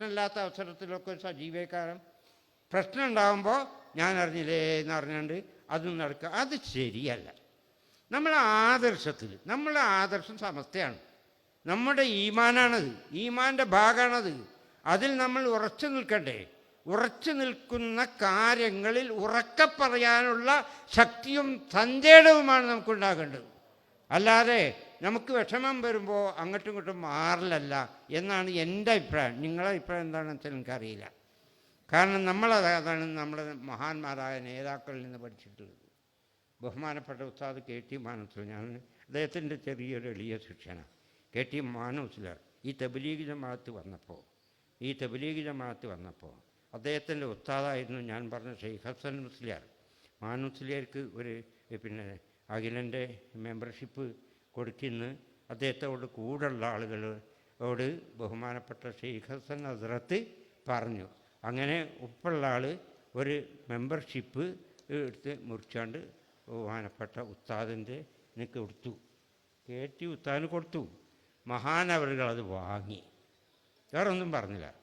പ്രശ്നമില്ലാത്ത അവസരത്തിലൊക്കെ ഒരു സജീവക്കാരൻ പ്രശ്നം ഉണ്ടാകുമ്പോൾ ഞാൻ അറിഞ്ഞില്ലേ എന്ന് അറിഞ്ഞുകൊണ്ട് അതും നടക്കുക. അത് ശരിയല്ല. നമ്മളെ ആദർശത്തിൽ നമ്മളെ ആദർശം സമസ്തയാണ്. നമ്മുടെ ഈമാനാണത് ഈമാന്റെ ഭാഗമാണത് അതിൽ നമ്മൾ ഉറച്ചു നിൽക്കണ്ടേ. ഉറച്ചു നിൽക്കുന്ന കാര്യങ്ങളിൽ ഉറക്ക പറയാനുള്ള ശക്തിയും സഞ്ചേടവുമാണ് നമുക്കുണ്ടാകേണ്ടത്. അല്ലാതെ നമുക്ക് വിഷമം വരുമ്പോൾ അങ്ങോട്ടും ഇങ്ങോട്ടും മാറലല്ല എന്നാണ് എന്റെ അഭിപ്രായം. നിങ്ങളെ അഭിപ്രായം എന്താണെന്ന് വെച്ചാൽ എനിക്കറിയില്ല. കാരണം നമ്മളത് അതാണ് നമ്മുടെ മഹാന്മാരായ നേതാക്കളിൽ നിന്ന് പഠിച്ചിട്ടുള്ളത്. ബഹുമാനപ്പെട്ട ഉസ്താദ് കെ ടി മാനൂസ് ഞാൻ അദ്ദേഹത്തിന്റെ ചെറിയൊരു എളിയ ശിക്ഷണം കെ ടി മാനൂസിലർ ഈ തബലീഗ് ജമാഅത്ത് വന്നപ്പോൾ ഈ തബലീഗ് ജമാഅത്ത് വന്നപ്പോൾ അദ്ദേഹത്തിന്റെ ഉസ്താദായിരുന്നു ഞാൻ പറഞ്ഞ ഷെയ്ഖ് ഹസൻ മുസ്ലിയാർ. മാനൂസ്ലിയർക്ക് ഒരു പിന്നെ അഖിലന്റെ മെമ്പർഷിപ്പ് കൊടുക്കുന്ന അദ്ദേഹത്തോട് കൂടുള്ള ആളുകളോട് ബഹുമാനപ്പെട്ട ഷെയ്ഖ് ഹസൻ ഹസ്രത്ത് പറഞ്ഞു. അങ്ങനെ ഉപ്പുള്ള ആൾ ഒരു മെമ്പർഷിപ്പ് എടുത്ത് മുറിച്ചാണ്ട് ബഹുമാനപ്പെട്ട ഉസ്താദിന്റെ എനിക്ക് കൊടുത്തു. കയറ്റി ഉസ്താദിന് കൊടുത്തു. മഹാനവറുകൾ അത് വാങ്ങി. വേറെ ഒന്നും പറഞ്ഞില്ല.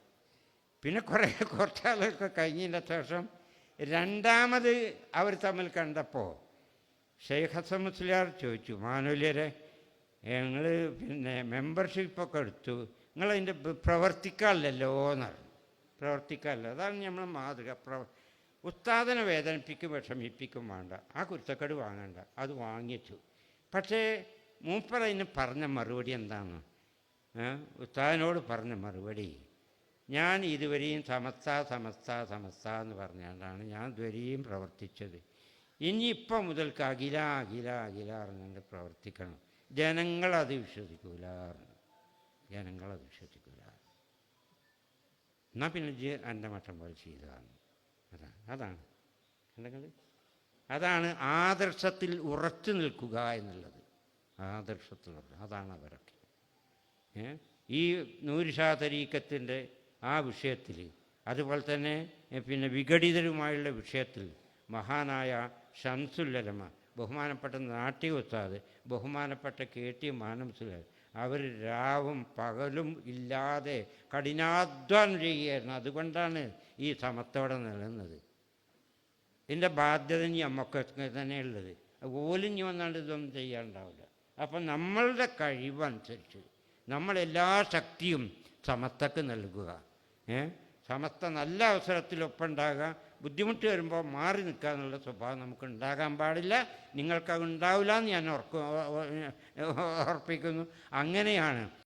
പിന്നെ കുറേ കുറച്ചാളൊക്കെ കഴിഞ്ഞതിന്റെ ശേഷം രണ്ടാമത് അവർ തമ്മിൽ കണ്ടപ്പോൾ ഷെയ്ഖ് ഹസൻ മുസ്ലിയാർ ചോദിച്ചു മാനുല്യരെ ഞങ്ങൾ പിന്നെ മെമ്പർഷിപ്പൊക്കെ എടുത്തു. നിങ്ങളതിന്റെ പ്രവർത്തിക്കാറില്ലല്ലോ എന്നറിഞ്ഞു. പ്രവർത്തിക്കാറില്ല അതാണ് നമ്മൾ മാതൃക. പ്ര ഉസ്താദനെ വേദനിപ്പിക്കും വിഷമിപ്പിക്കും വേണ്ട. ആ കുരുത്തക്കേട് വാങ്ങണ്ട. അത് വാങ്ങിച്ചു. പക്ഷേ മൂപ്പർ അതിന് പറഞ്ഞ മറുപടി എന്താണ്? ഉസ്താദിനോട് പറഞ്ഞ മറുപടി ഞാൻ ഇതുവരെയും സമസ്ത സമസ്ത സമസ്ത എന്ന് പറഞ്ഞുകൊണ്ടാണ് ഞാൻ ഇതുവരെയും പ്രവർത്തിച്ചത്. ഇനിയിപ്പം മുതൽക്ക് അഖില അഖില അഖില പ്രവർത്തിക്കണം. ജനങ്ങളത് വിശ്വസിക്കൂല. ജനങ്ങളത് വിശ്വസിക്കൂല. എന്നാൽ പിന്നെ ജി എന്റെ മട്ടം പോലെ ചെയ്തതാണ് അതാണ്. അതാണ് അതാണ് ആദർശത്തിൽ ഉറച്ചു നിൽക്കുക എന്നുള്ളത്. ആദർശത്തിൽ അതാണ് അവരൊക്കെ? ഈ നൂരുഷാ തരീക്കത്തിന്റെ ആ വിഷയത്തിൽ അതുപോലെ തന്നെ പിന്നെ വിഘടിതരുമായുള്ള വിഷയത്തിൽ മഹാനായ ഷംസുല്ലലമ ബഹുമാനപ്പെട്ട നാട്ടി ഉസ്താദ് ബഹുമാനപ്പെട്ട കെ ടി മാനംസുലർ അവർ രാവും പകലും ഇല്ലാതെ കഠിനാധ്വാനം ചെയ്യുകയായിരുന്നു. അതുകൊണ്ടാണ് ഈ സമത്തോടെ നിലനിന്നത്. ഇതിന്റെ ബാധ്യത ഇനി നമുക്കൊക്കെ തന്നെയുള്ളത് ഓലും ഇനി വന്നാണ്ട് ഇതൊന്നും ചെയ്യാണ്ടാവില്ല. അപ്പം നമ്മളുടെ കഴിവനുസരിച്ച് നമ്മളെല്ലാ ശക്തിയും സമത്തക്ക് നൽകുക. ഏ? സമസ്ത നല്ല അവസരത്തിൽ ഒപ്പുണ്ടാകാം. ബുദ്ധിമുട്ട് വരുമ്പോൾ മാറി നിൽക്കുക എന്നുള്ള സ്വഭാവം നമുക്ക് ഉണ്ടാകാൻ പാടില്ല. നിങ്ങൾക്കത് ഉണ്ടാവില്ല എന്ന് ഞാൻ ഉറക്കു ഉറപ്പിക്കുന്നു. അങ്ങനെയാണ്.